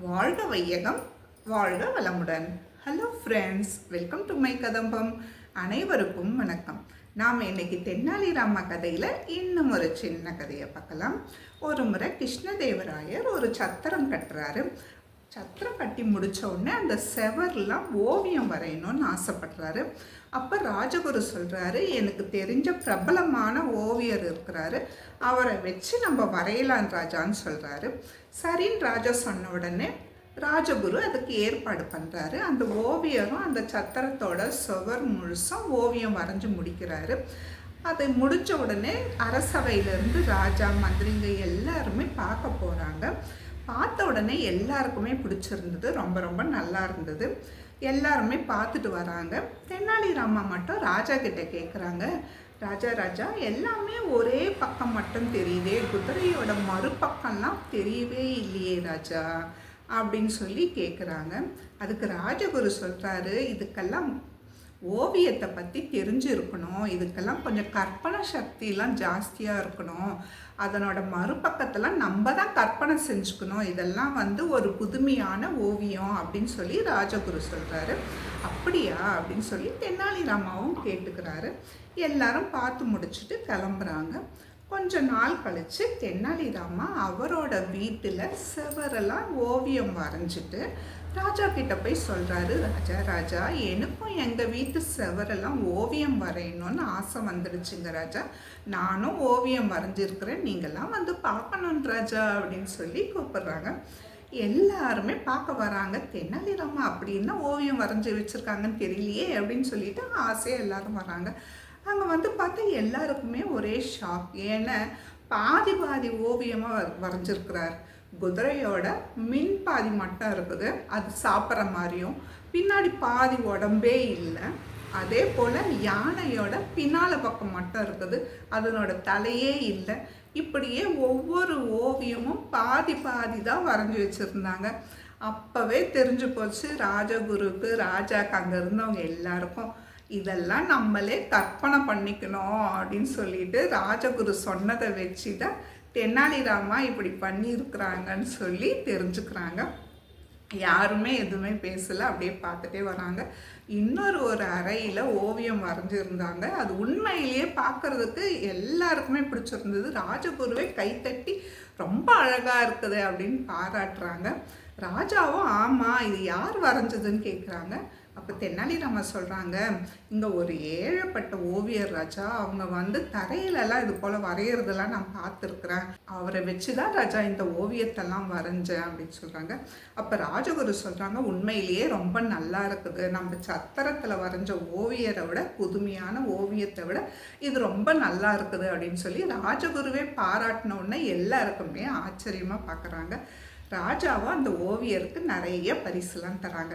வாழ்க வையகம் வாழ்க வளமுடன். Hello friends welcome to my Kadambam அனைவருக்கும் வணக்கம். நாம் இன்னைக்கு தென்னாலிராம கதையில் இன்னும் ஒரு சின்ன கதையை பார்க்கலாம். ஒரு முறை கிருஷ்ணதேவராயர் ஒரு சத்திரம் கட்டுறாரு. சத்திரம் கட்டி முடித்த உடனே அந்த செவர்லாம் ஓவியம் வரையணும்னு ஆசைப்படுறாரு. அப்போ ராஜகுரு சொல்கிறாரு எனக்கு தெரிஞ்ச பிரபலமான ஓவியர் இருக்கிறாரு. அவரை வச்சு நம்ம வரையலாம் ராஜான்னு சொல்கிறாரு சரின்னு ராஜா சொன்ன உடனே ராஜகுரு அதுக்கு ஏற்பாடு பண்ணுறாரு அந்த ஓவியரும் அந்த சத்திரத்தோட சுவர் முழுசும் ஓவியம் வரைஞ்சு முடிக்கிறாரு. அதை முடித்த உடனே அரசவையிலேருந்து ராஜா மந்திரிங்க எல்லாருமே பார்க்க போகிறாங்க பார்த்த உடனே எல்லாருக்குமே பிடிச்சிருந்தது. ரொம்ப ரொம்ப நல்லா இருந்தது. எல்லாருமே பார்த்துட்டு வராங்க. தென்னாலிராமா மட்டும் ராஜா கிட்ட கேட்குறாங்க ராஜா ராஜா எல்லாமே ஒரே பக்கம் மட்டும் தெரியுதே. குதிரையோட மறுபக்கம்லாம் தெரியவே இல்லையே ராஜா அப்படின்னு சொல்லி கேட்குறாங்க அதுக்கு ராஜகுரு சொல்கிறாரு இதுக்கெல்லாம் ஓவியத்தை பற்றி தெரிஞ்சிருக்கணும். இதுக்கெல்லாம் கொஞ்சம் கற்பனை சக்தியெலாம் ஜாஸ்தியாக இருக்கணும். அதனோட மறுபக்கத்தெல்லாம் நம்ம தான் கற்பனை செஞ்சுக்கணும். இதெல்லாம் வந்து ஒரு புதுமையான ஓவியம் அப்படின்னு சொல்லி ராஜகுரு சொல்கிறாரு அப்படியா? அப்படின்னு சொல்லி தெனாலிராமாவும் கேட்டுக்கிறாரு. எல்லாரும் பார்த்து முடிச்சுட்டு கிளம்புறாங்க. கொஞ்ச நாள் கழித்து தென்னாலிராமா அவரோட வீட்டில் செவரெல்லாம் ஓவியம் வரைஞ்சிட்டு ராஜா கிட்ட போய் சொல்கிறாரு ராஜா ராஜா எனக்கும் எங்கள் வீட்டு செவரெல்லாம் ஓவியம் வரையணும்னு ஆசை வந்துடுச்சுங்க ராஜா. நானும் ஓவியம் வரைஞ்சிருக்கிறேன் நீங்கள்லாம் வந்து பார்க்கணும் ராஜா அப்படின்னு சொல்லி கூப்பிட்றாங்க. எல்லாருமே பார்க்க வராங்க. தென்னாலிராமா அப்படின்னா ஓவியம் வரைஞ்சி வச்சுருக்காங்கன்னு தெரியலையே அப்படின்னு சொல்லிட்டு ஆசையாக எல்லாரும் வராங்க. அங்கே வந்து பார்த்தா எல்லாருக்குமே ஒரே ஷாக் ஏன்னா பாதி பாதி ஓவியமாக வரைஞ்சிருக்கிறார். குதிரையோட மின் பாதி மட்டும் இருக்குது. அது சாப்பிட்ற மாதிரியும். பின்னாடி பாதி உடம்பே இல்லை. அதே போல் யானையோட பின்னால பக்கம் மட்டும் இருக்குது. அதனோட தலையே இல்லை. இப்படியே ஒவ்வொரு ஓவியமும் பாதி பாதி தான் வரைஞ்சி வச்சுருந்தாங்க. அப்போவே தெரிஞ்சு போச்சு ராஜகுருக்கு ராஜாக்கு அங்கே இருந்தவங்க எல்லாருக்கும். இதெல்லாம் நம்மளே கற்பனை பண்ணிக்கணும் அப்படின்னு சொல்லிட்டு ராஜகுரு சொன்னதை வச்சு தான் தென்னாலிராமா இப்படி பண்ணியிருக்கிறாங்கன்னு சொல்லி தெரிஞ்சுக்கிறாங்க. யாருமே எதுவுமே பேசலை அப்படியே பார்த்துட்டே வராங்க. இன்னொரு ஒரு அறையில் ஓவியம் வரைஞ்சிருந்தாங்க. அது உண்மையிலேயே பார்க்குறதுக்கு எல்லாருக்குமே பிடிச்சிருந்தது. ராஜகுருவை கைத்தட்டி ரொம்ப அழகாக இருக்குது அப்படின்னு பாராட்டுறாங்க. ராஜாவும் ஆமாம் இது யார் வரைஞ்சதுன்னு கேட்குறாங்க அப்போ தென்னாலிராம சொல்கிறாங்க இங்கே ஒரு ஏழப்பட்ட ஓவியர் ராஜா அவங்க வந்து தரையிலலாம் இது போல் வரைகிறதெல்லாம் நான் பார்த்துருக்குறேன். அவரை வச்சு தான் ராஜா இந்த ஓவியத்தெல்லாம் வரைஞ்சேன் அப்படின்னு சொல்கிறாங்க அப்போ ராஜகுரு சொல்கிறாங்க உண்மையிலேயே ரொம்ப நல்லா இருக்குது. நம்ம சத்திரத்தில் வரைஞ்ச ஓவியரை விட புதுமையான ஓவியத்தை விட இது ரொம்ப நல்லா இருக்குது அப்படின்னு சொல்லி ராஜகுருவே பாராட்டின உடனே எல்லாருக்குமே ஆச்சரியமாக பார்க்குறாங்க ராஜாவும் அந்த ஓவியருக்கு நிறைய பரிசுலாம் தராங்க.